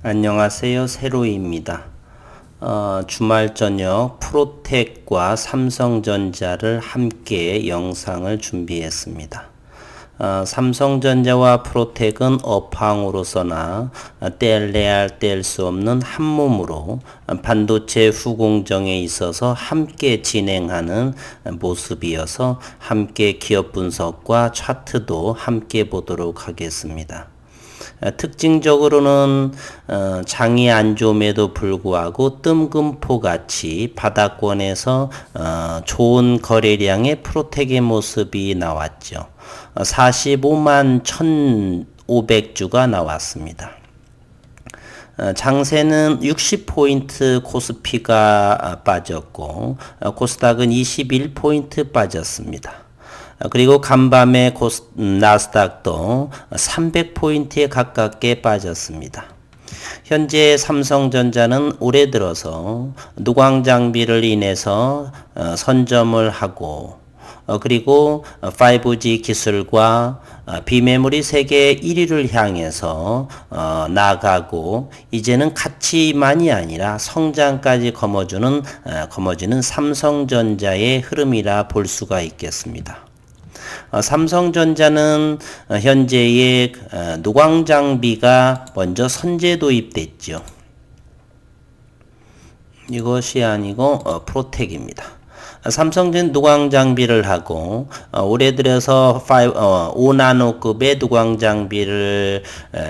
안녕하세요. 세로이입니다. 어, 주말 저녁 프로텍과 삼성전자를 함께 영상을 준비했습니다. 어, 삼성전자와 프로텍은 업황으로서나 뗄래야 뗄 수 없는 한 몸으로 반도체 후공정에 있어서 함께 진행하는 모습이어서 함께 기업 분석과 차트도 함께 보도록 하겠습니다. 어, 특징적으로는 어, 장이 안 좋음에도 불구하고 뜸금포 같이 바닥권에서 어, 좋은 거래량의 프로텍의 모습이 나왔죠. 45만 1,500주가 나왔습니다. 장세는 60포인트 코스피가 빠졌고 코스닥은 21포인트 빠졌습니다. 그리고 간밤에 고스, 나스닥도 300포인트에 가깝게 빠졌습니다. 현재 삼성전자는 올해 들어서 누광 장비를 인해서 어, 선점을 하고 어, 그리고 5G 기술과 어, 비메모리 세계 1위를 향해서 나가고 이제는 가치만이 아니라 성장까지 거머주는 거머쥐는 삼성전자의 흐름이라 볼 수가 있겠습니다. 어, 삼성전자는 어, 현재의 어, 노광 장비가 먼저 선제 도입됐죠. 이것이 아니고 프로텍입니다. 삼성전 누광 장비를 하고 어, 올해 들어서 5, 어, 5나노급의 누광 장비를 에,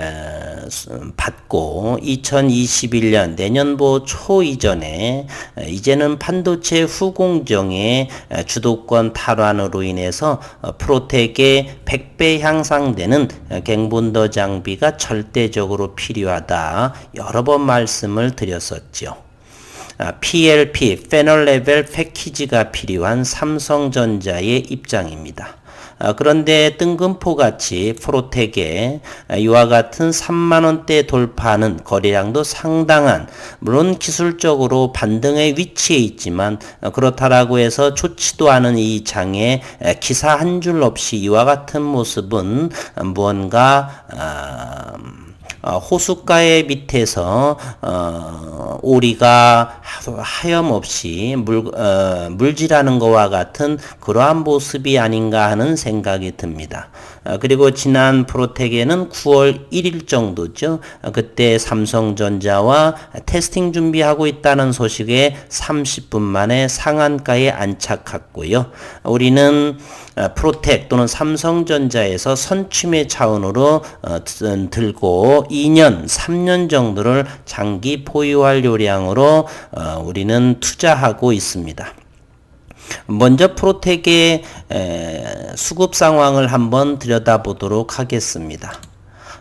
받고 2021년 내년도 초 이전에 에, 이제는 반도체 후공정의 에, 주도권 탈환으로 인해서 어, 프로텍의 100배 향상되는 갱본더 장비가 절대적으로 필요하다 여러 번 말씀을 드렸었죠. PLP, 페널 레벨 패키지가 필요한 삼성전자의 입장입니다. 아, 그런데 뜬금포 같이 프로텍에 이와 같은 3만원대 돌파하는 거래량도 상당한 물론 기술적으로 반등의 위치에 있지만 그렇다라고 해서 좋지도 않은 이 장에 기사 한 줄 없이 이와 같은 모습은 무언가 어, 호숫가의 밑에서 어, 오리가 하염없이 물, 어, 물질하는 것과 같은 그러한 모습이 아닌가 하는 생각이 듭니다. 어, 그리고 지난 프로텍에는 9월 1일 정도죠. 어, 그때 삼성전자와 테스팅 준비하고 있다는 소식에 30분 만에 상한가에 안착했고요. 우리는 어, 프로텍 또는 삼성전자에서 선취매 차원으로 들고 2년, 3년 정도를 장기 보유할 요량으로 우리는 투자하고 있습니다. 먼저 프로텍의 수급 상황을 한번 들여다보도록 하겠습니다.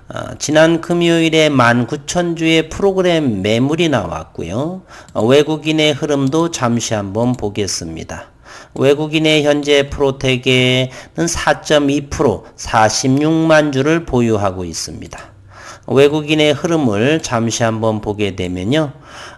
어, 지난 금요일에 19,000주의 프로그램 매물이 나왔고요. 어, 외국인의 흐름도 잠시 한번 보겠습니다. 외국인의 현재 프로텍에는 4.2% 46만 주를 보유하고 있습니다. 외국인의 흐름을 잠시 한번 보게 되면요.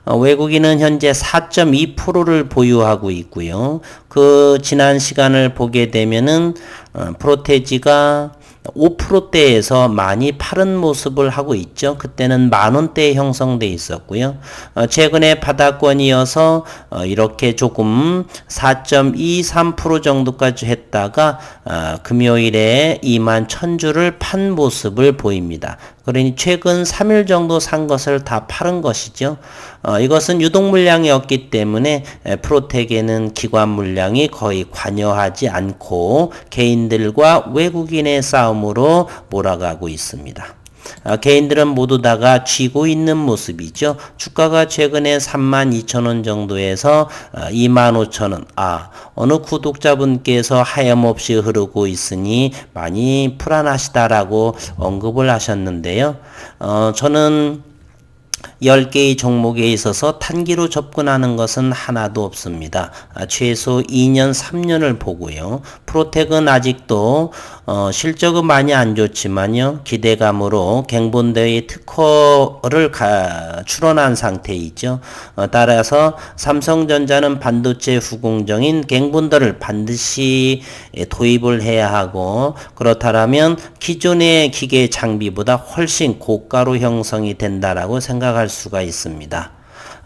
어, 외국인은 현재 4.2%를 보유하고 있고요. 그 지난 시간을 보게 되면은 어, 프로테지가 5%대에서 많이 파른 모습을 하고 있죠. 그때는 만 원대에 형성돼 있었고요. 어, 최근에 바닥권이어서 어, 이렇게 조금 4.23% 정도까지 했다가 어, 금요일에 2만 1000주를 판 모습을 보입니다. 그러니 최근 3일 정도 산 것을 다 팔은 것이죠. 어, 이것은 유동 물량이었기 때문에 프로텍에는 기관 물량이 거의 관여하지 않고 개인들과 외국인의 싸움으로 몰아가고 있습니다. 아, 개인들은 모두 다가 쥐고 있는 모습이죠. 주가가 최근에 32,000원 정도에서 25,000원. 아, 어느 구독자분께서 하염없이 흐르고 있으니 많이 불안하시다라고 언급을 하셨는데요. 어, 저는 10개의 종목에 있어서 단기로 접근하는 것은 하나도 없습니다. 아, 최소 2년, 3년을 보고요. 프로텍은 아직도 어, 실적은 많이 안 좋지만요. 기대감으로 갱본대의 특허를 가, 출원한 상태이죠. 어, 따라서 삼성전자는 반도체 후공정인 갱본더를 반드시 도입을 해야 하고 그렇다면 기존의 기계 장비보다 훨씬 고가로 형성이 된다라고 생각할 수가 있습니다.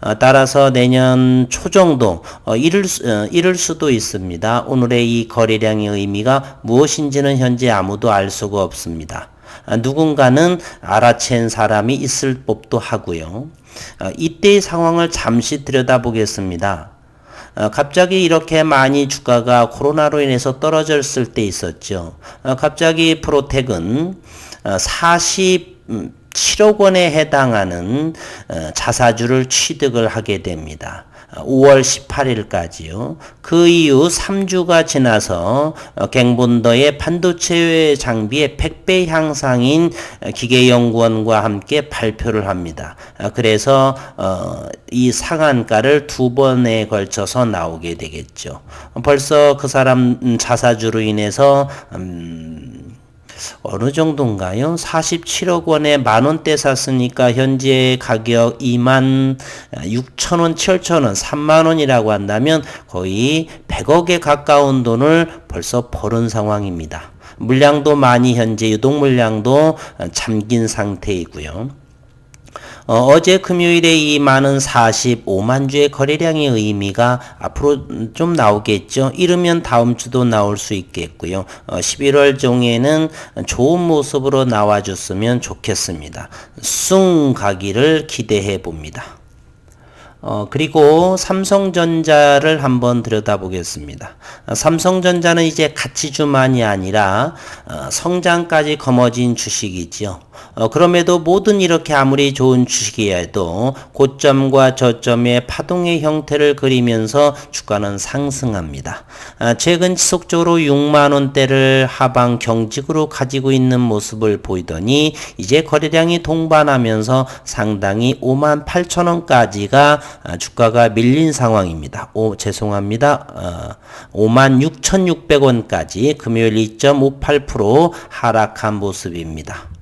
어, 따라서 내년 초 정도 어, 이를, 어, 이를 수도 있습니다. 오늘의 이 거래량의 의미가 무엇인지는 현재 아무도 알 수가 없습니다. 아, 누군가는 알아챈 사람이 있을 법도 하고요. 어, 이때의 상황을 잠시 들여다보겠습니다. 어, 갑자기 이렇게 많이 주가가 코로나로 인해서 떨어졌을 때 있었죠. 어, 갑자기 프로텍은 40 7억 원에 해당하는 어, 자사주를 취득을 하게 됩니다. 5월 18일까지요. 그 이후 3주가 지나서 어, 갱본더의 반도체 장비의 100배 향상인 어, 기계연구원과 함께 발표를 합니다. 그래서 이 상한가를 두 번에 걸쳐서 나오게 되겠죠. 벌써 그 사람 자사주로 인해서 음 어느 정도인가요? 47억 원에 만 원대 샀으니까 현재 가격 2만 6천 원, 7천 원, 3만 원이라고 한다면 거의 100억에 가까운 돈을 벌써 벌은 상황입니다. 물량도 많이 현재 유동 물량도 잠긴 상태이고요. 어, 제 금요일에 이 많은 45만 주의 거래량의 의미가 앞으로 좀 나오겠죠. 이르면 다음 주도 나올 수 있겠고요. 어, 11월 중에는 좋은 모습으로 나와줬으면 좋겠습니다. 숭 가기를 기대해 봅니다. 어, 그리고 삼성전자를 한번 들여다보겠습니다. 어, 삼성전자는 이제 가치주만이 아니라 어, 성장까지 거머쥔 주식이지요. 어, 그럼에도 모든 이렇게 아무리 좋은 주식이어도 고점과 저점의 파동의 형태를 그리면서 주가는 상승합니다. 아, 최근 지속적으로 6만 원대를 하방 경직으로 가지고 있는 모습을 보이더니 이제 거래량이 동반하면서 상당히 5만 8천 원까지가 아, 주가가 밀린 상황입니다. 오, 죄송합니다. 어, 5만 6,600원까지 금요일 2.58% 하락한 모습입니다.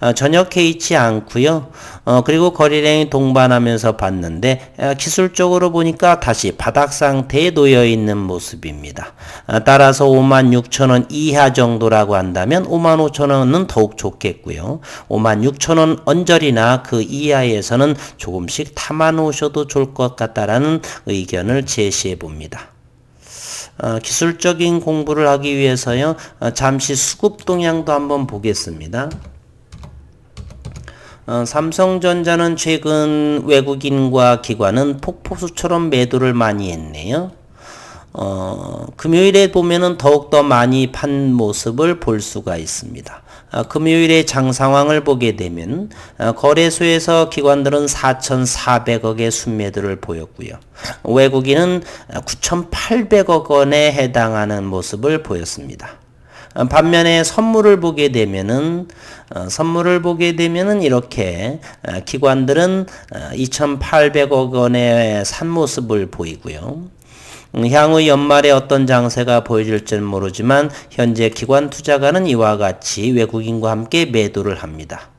어, 전혀 개의치 않고요. 어, 그리고 거래량이 동반하면서 봤는데 어, 기술적으로 보니까 다시 바닥 상태에 놓여 있는 모습입니다. 어, 따라서 5만 6천 원 이하 정도라고 한다면 5만 5천 원은 더욱 좋겠고요. 5만 6천 원 언저리나 그 이하에서는 조금씩 탐아 놓으셔도 좋을 것 같다라는 의견을 제시해 봅니다. 어, 기술적인 공부를 하기 위해서요. 어, 잠시 수급 동향도 한번 보겠습니다. 어, 삼성전자는 최근 외국인과 기관은 폭포수처럼 매도를 많이 했네요. 어, 금요일에 보면은 더욱더 많이 판 모습을 볼 수가 있습니다. 어, 금요일의 장 상황을 보게 되면 어, 거래소에서 기관들은 4,400억의 순매도를 보였고요. 외국인은 9,800억 원에 해당하는 모습을 보였습니다. 어, 반면에 선물을 보게 되면은 어, 선물을 보게 되면은 이렇게 어, 기관들은 어, 2,800억 원의 산 모습을 보이고요. 음, 향후 연말에 어떤 장세가 보여질지는 모르지만 현재 기관 투자가는 이와 같이 외국인과 함께 매도를 합니다.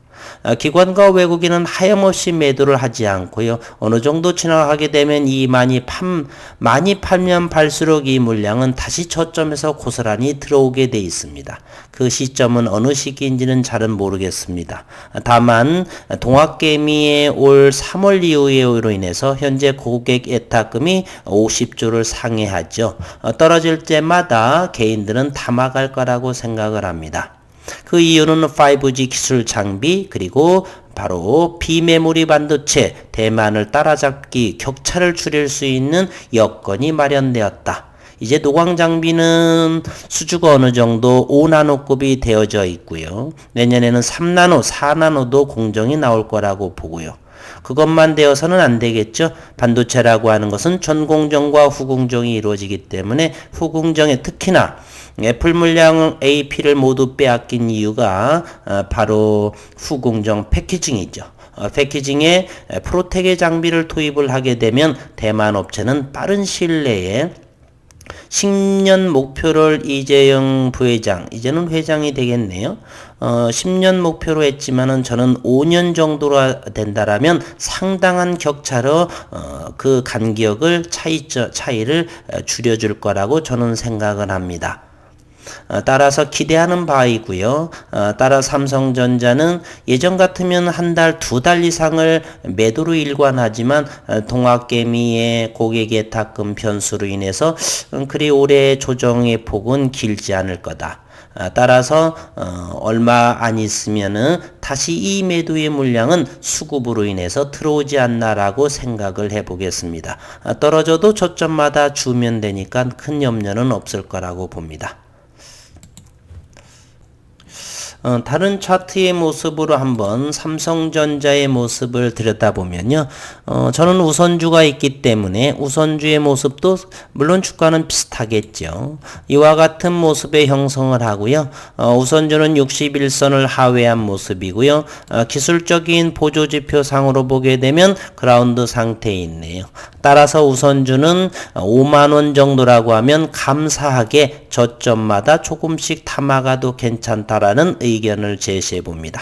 아, 기관과 외국인은 하염없이 매도를 하지 않고요. 어느 정도 지나가게 되면 이 많이 판 많이 팔면 팔수록 이 물량은 다시 저점에서 고스란히 들어오게 돼 있습니다. 그 시점은 어느 시기인지는 잘은 모르겠습니다. 다만 동학개미의 올 3월 이후로 인해서 현재 고객 예탁금이 50조를 상회하죠. 어, 떨어질 때마다 개인들은 담아갈 거라고 생각을 합니다. 그 이유는 5G 기술 장비 그리고 바로 비메모리 반도체 대만을 따라잡기 격차를 줄일 수 있는 여건이 마련되었다. 이제 노광 장비는 수주가 어느 정도 5나노급이 되어져 있고요. 내년에는 3나노, 4나노도 공정이 나올 거라고 보고요. 그것만 되어서는 안 되겠죠. 반도체라고 하는 것은 전공정과 후공정이 이루어지기 때문에 후공정에 특히나 애플 물량 AP를 모두 빼앗긴 이유가 어, 바로 후공정 패키징이죠. 어, 패키징에 에, 프로텍의 장비를 투입을 하게 되면 대만 업체는 빠른 시일 내에 10년 목표를 이재영 부회장, 이제는 회장이 되겠네요. 어, 10년 목표로 했지만은 저는 5년 정도로 된다라면 상당한 격차로 어, 그 간격을 차이 차이를 줄여줄 거라고 저는 생각을 합니다. 어, 따라서 기대하는 바이고요. 어, 따라 삼성전자는 예전 같으면 한 달, 두 달 이상을 매도로 일관하지만 어, 동학개미의 고객의 탁금 변수로 인해서 음, 그리 오래 조정의 폭은 길지 않을 거다. 따라서 얼마 안 있으면은 다시 이 매도의 물량은 수급으로 인해서 들어오지 않나라고 생각을 해보겠습니다. 떨어져도 저점마다 주면 되니까 큰 염려는 없을 거라고 봅니다. 어, 다른 차트의 모습으로 한번 삼성전자의 모습을 들여다보면요. 어, 저는 우선주가 있기 때문에 우선주의 모습도 물론 주가는 비슷하겠죠. 이와 같은 모습의 형성을 하고요. 어, 우선주는 61선을 하회한 모습이고요. 어, 기술적인 보조지표 상으로 보게 되면 그라운드 상태에 있네요. 따라서 우선주는 5만원 정도라고 하면 감사하게 저점마다 조금씩 담아가도 괜찮다라는 의 견을 제시해 봅니다.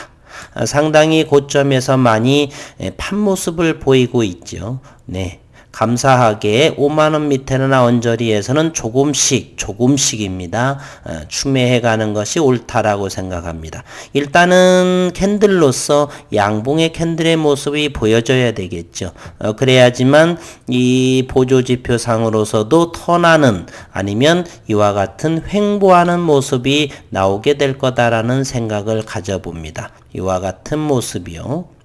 상당히 고점에서 많이 판 모습을 보이고 있죠. 네. 감사하게 5만원 밑에는 언저리에서는 조금씩 조금씩입니다. 어, 추매해 가는 것이 옳다라고 생각합니다. 일단은 캔들로서 양봉의 캔들의 모습이 보여져야 되겠죠. 어, 그래야지만 이 보조지표 상으로서도 턴하는 아니면 이와 같은 횡보하는 모습이 나오게 될 거다라는 생각을 가져봅니다. 이와 같은 모습이요.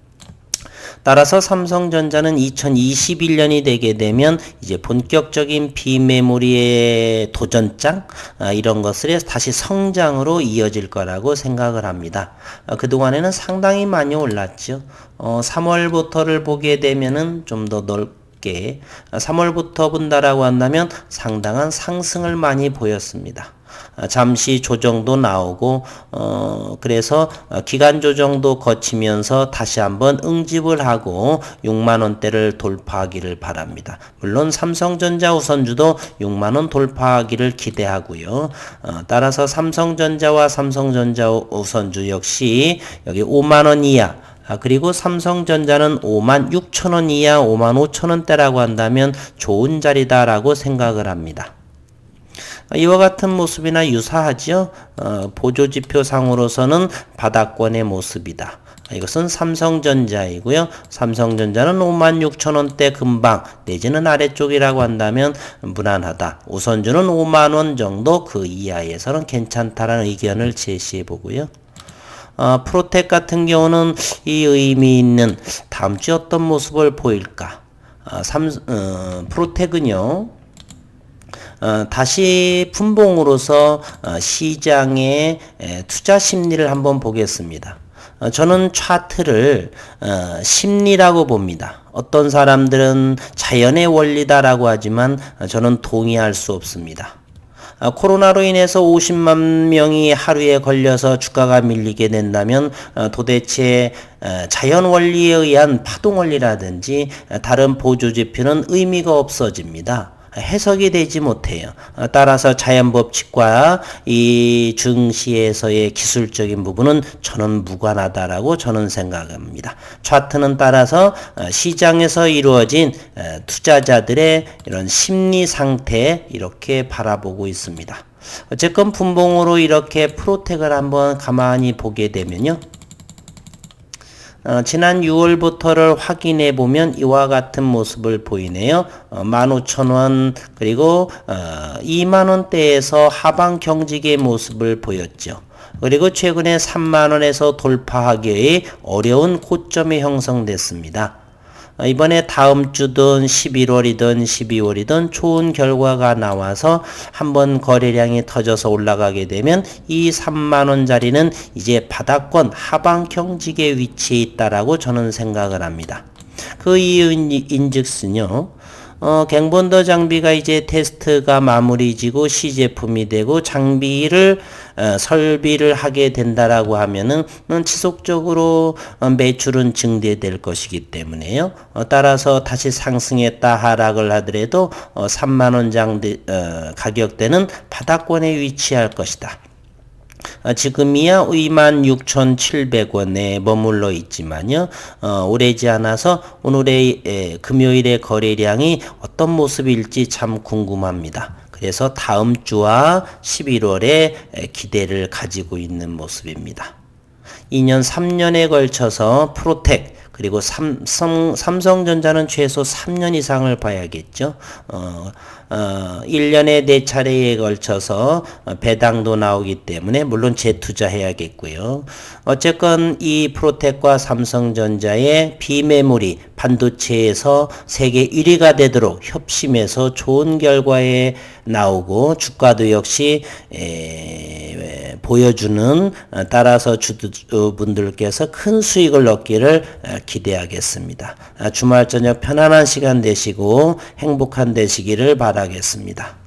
따라서 삼성전자는 2021년이 되게 되면 이제 본격적인 비메모리의 도전장 아, 이런 것을 다시 성장으로 이어질 거라고 생각을 합니다. 아, 그동안에는 상당히 많이 올랐죠. 어, 3월부터를 보게 되면은 좀 더 넓게 3월부터 아, 본다라고 한다면 상당한 상승을 많이 보였습니다. 아, 잠시 조정도 나오고 어 그래서 기간 조정도 거치면서 다시 한번 응집을 하고 6만 원대를 돌파하기를 바랍니다. 물론 삼성전자 우선주도 6만 원 돌파하기를 기대하고요. 어 따라서 삼성전자와 삼성전자 우선주 역시 여기 5만 원 이하 아, 그리고 삼성전자는 5만 6천 원 이하 5만 5천 원대라고 한다면 좋은 자리다라고 생각을 합니다. 이와 같은 모습이나 유사하죠. 어, 보조지표상으로서는 바닥권의 모습이다. 이것은 삼성전자이고요. 삼성전자는 56,000원대 금방 내지는 아래쪽이라고 한다면 무난하다. 우선주는 5만원 정도 그 이하에서는 괜찮다라는 의견을 제시해 보고요. 어, 프로텍 같은 경우는 이 의미 있는 다음 주 어떤 모습을 보일까? 어, 삼, 어, 프로텍은요. 어, 다시 분봉으로서 어, 시장의 에, 투자 심리를 한번 보겠습니다. 어, 저는 차트를 어, 심리라고 봅니다. 어떤 사람들은 자연의 원리다라고 하지만 어, 저는 동의할 수 없습니다. 아, 코로나로 인해서 50만 명이 하루에 걸려서 주가가 밀리게 된다면 어, 도대체 자연 원리에 의한 파동 원리라든지 다른 보조 지표는 의미가 없어집니다. 해석이 되지 못해요. 어, 따라서 자연 법칙과 이 증시에서의 기술적인 부분은 저는 무관하다라고 저는 생각합니다. 차트는 따라서 어, 시장에서 이루어진 어, 투자자들의 이런 심리 상태 이렇게 바라보고 있습니다. 어쨌건 분봉으로 이렇게 프로텍을 한번 가만히 보게 되면요. 어, 지난 6월부터를 확인해 보면 이와 같은 모습을 보이네요. 어, 15,000원 그리고 어, 2만원대에서 하방 경직의 모습을 보였죠. 그리고 최근에 3만원에서 돌파하기에 어려운 고점이 형성됐습니다. 이번에 다음 주든 11월이든 12월이든 좋은 결과가 나와서 한번 거래량이 터져서 올라가게 되면 이 3만 원짜리는 이제 바닥권 하방 경직에 위치해 있다라고 저는 생각을 합니다. 그 이유인즉슨요. 어, 갱본더 장비가 이제 테스트가 마무리지고 시제품이 되고 장비를 어, 설비를 하게 된다라고 하면은 음, 지속적으로 어, 매출은 증대될 것이기 때문에요. 어, 따라서 다시 상승했다 하락을 하더라도 어, 3만 원 장대 어, 가격대는 바닥권에 위치할 것이다. 어, 지금이야 26,700원에 머물러 있지만요. 어, 오래지 않아서 오늘의 에, 금요일의 거래량이 어떤 모습일지 참 궁금합니다. 그래서 다음 주와 11월에 에, 기대를 가지고 있는 모습입니다. 2년 3년에 걸쳐서 프로텍 그리고 삼성, 삼성전자는 최소 3년 이상을 봐야겠죠. 어, 어, 1년에 4차례에 걸쳐서 어, 배당도 나오기 때문에 물론 재투자해야겠고요. 어쨌건 이 프로텍과 삼성전자의 비메모리 반도체에서 세계 1위가 되도록 협심해서 좋은 결과에 나오고 주가도 역시 에, 보여주는 어, 따라서 주주분들께서 큰 수익을 얻기를 어, 기대하겠습니다. 아, 주말 저녁 편안한 시간 되시고 행복한 되시기를 바라겠습니다.